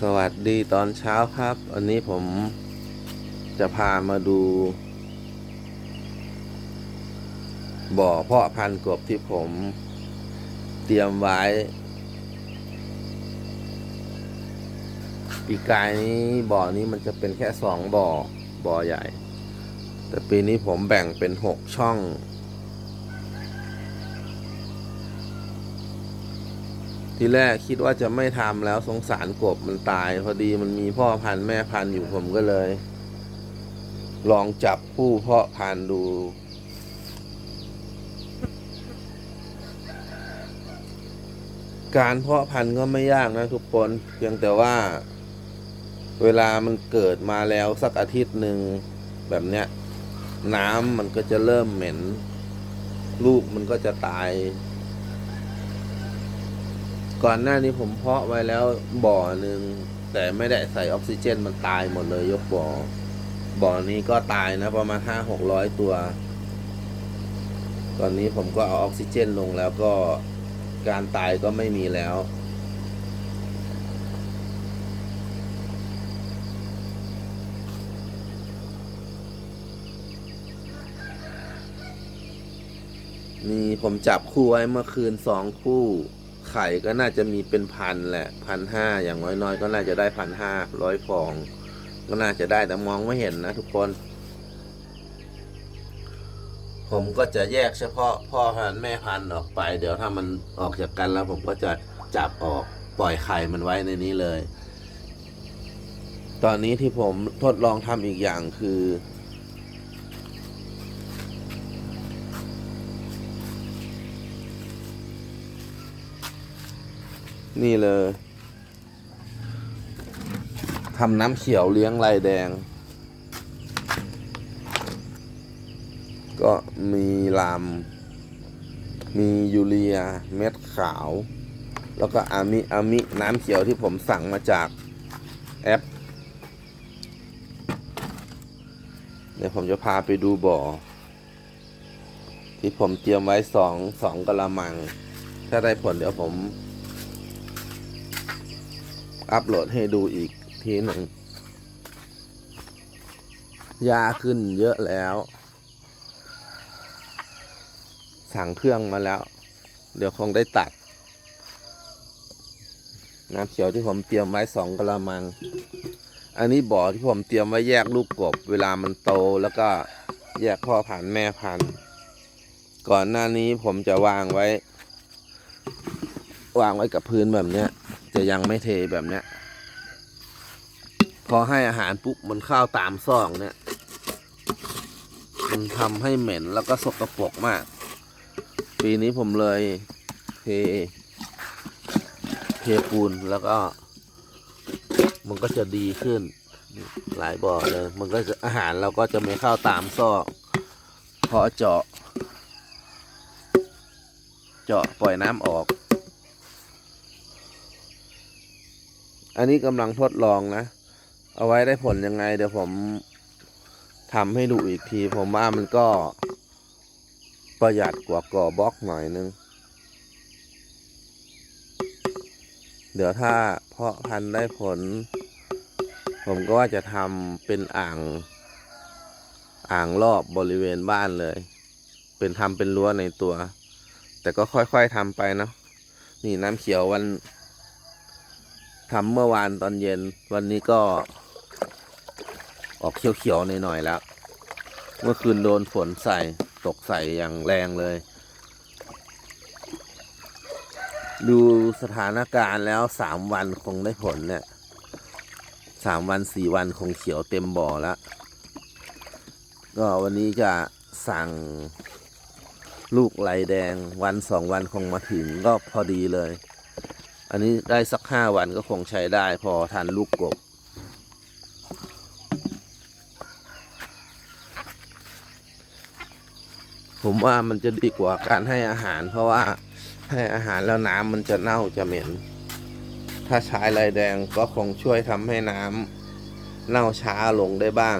สวัสดีตอนเช้าครับวันนี้ผมจะพามาดู บ่อเพาะพันธุ์กบที่ผมเตรียมไว้ ปีกายนี้บ่อนี้มันจะเป็นแค่สองบ่อ บ่อใหญ่ แต่ปีนี้ผมแบ่งเป็นหกช่อง ทีแรกคิดว่าจะไม่ทำแล้วสงสารกบมันตาย พอดีมันมีพ่อพันธุ์แม่พันธุ์อยู่ผมก็เลย ลองจับผู้เพาะพันธุ์ดู การเพาะพันธุ์ก็ไม่ยากนะทุกคน เพียงแต่ว่า เวลามันเกิดมาแล้วสักอาทิตย์หนึ่งแบบเนี้ย น้ำมันก็จะเริ่มเหม็น ลูกมันก็จะตาย ก่อนหน้านี้ผมเพาะไว้แล้วบ่อหนึ่งแต่ไม่ได้ใส่ออกซิเจนมันตายหมดเลย ยกบ่อ บ่อนี้ก็ตายนะ ประมาณห้าหกร้อยตัว ตอนนี้ผมก็เอาออกซิเจนลงแล้วก็การตายก็ไม่มีแล้วนี่ผมจับคู่ไว้เมื่อคืนสองคู่ ไข่ก็น่าจะมีเป็นพันแหละพันห้าอย่างน้อยๆก็น่าจะได้พันห้าร้อยฟอง ก็น่าจะได้แต่มองไม่เห็นนะทุกคน ผมก็จะแยกเฉพาะพ่อพันธุ์แม่พันธุ์ออกไป เดี๋ยวถ้ามันออกจากกันแล้ว ผมก็จะจับออกปล่อยไข่มันไว้ในนี้เลย ตอนนี้ที่ผมทดลองทำอีกอย่างคือ นี่เลยทำน้ำเขียวเลี้ยงลายแดง ก็มีลาม มียูเรีย เม็ดขาว แล้วก็อามิอามิน้ำเขียวที่ผมสั่งมาจากแอป เดี๋ยวผมจะพาไปดูบ่อ ที่ผมเตรียมไว้สองสองกะละมัง ถ้าได้ผลเดี๋ยวผม อัปโหลดให้ดูอีกทีหนึ่งยาขึ้นเยอะแล้ว สั่งเครื่องมาแล้ว เดี๋ยวคงได้ตัด น้ำเขียวที่ผมเตรียมไว้สองกะละมัง อันนี้บ่อที่ผมเตรียมไว้แยกลูกกบ เวลามันโตแล้วก็แยกพ่อพันแม่พันธุ์ก่อนหน้านี้ผมจะวางไว้ วางไว้กับพื้นแบบเนี้ย จะยังไม่เทแบบเนี้ย พอให้อาหารปุ๊บมันเข้าตามซอกเนี่ย มันทำให้เหม็นแล้วก็สกปรกมาก ปีนี้ผมเลยเท เทปูนแล้วก็ มันก็จะดีขึ้น หลายบ่อเลย มันก็จะอาหารเราก็จะไม่เข้าตามซอกพอเจาะ เจาะปล่อยน้ำออก อันนี้กำลังทดลองนะ เอาไว้ได้ผลยังไง เดี๋ยวผมทำให้ดูอีกที ผมว่ามันก็ประหยัดกว่าก่อบล็อกหน่อยนึง เดี๋ยวถ้าเพาะพันธุ์ได้ผล ผมก็ว่าจะทำเป็นอ่าง อ่างรอบบริเวณบ้านเลย เป็นทำเป็นรั้วในตัว แต่ก็ค่อยๆทำไปเนาะนี่น้ำเขียววัน ทำเมื่อวานตอนเย็น วันนี้ก็ ออกเขียวๆหน่อยๆแล้ว เมื่อคืนโดนฝนใส่ตกใส่อย่างแรงเลย ดูสถานการณ์แล้วสามวันคงได้ผลเนี่ยสามวันสี่วันคงเขียวเต็มบ่อแล้ว ก็วันนี้จะสั่งลูกไหลแดงวันสองวันคงมาถึงก็พอดีเลย อันนี้ได้สักห้าวันก็คงใช้ได้พอทันลูกกบ ผมว่ามันจะดีกว่าการให้อาหาร เพราะว่าให้อาหารแล้วน้ำมันจะเน่าจะเหม็น ถ้าใช้ลายแดงก็คงช่วยทำให้น้ำเน่าช้าลงได้บ้าง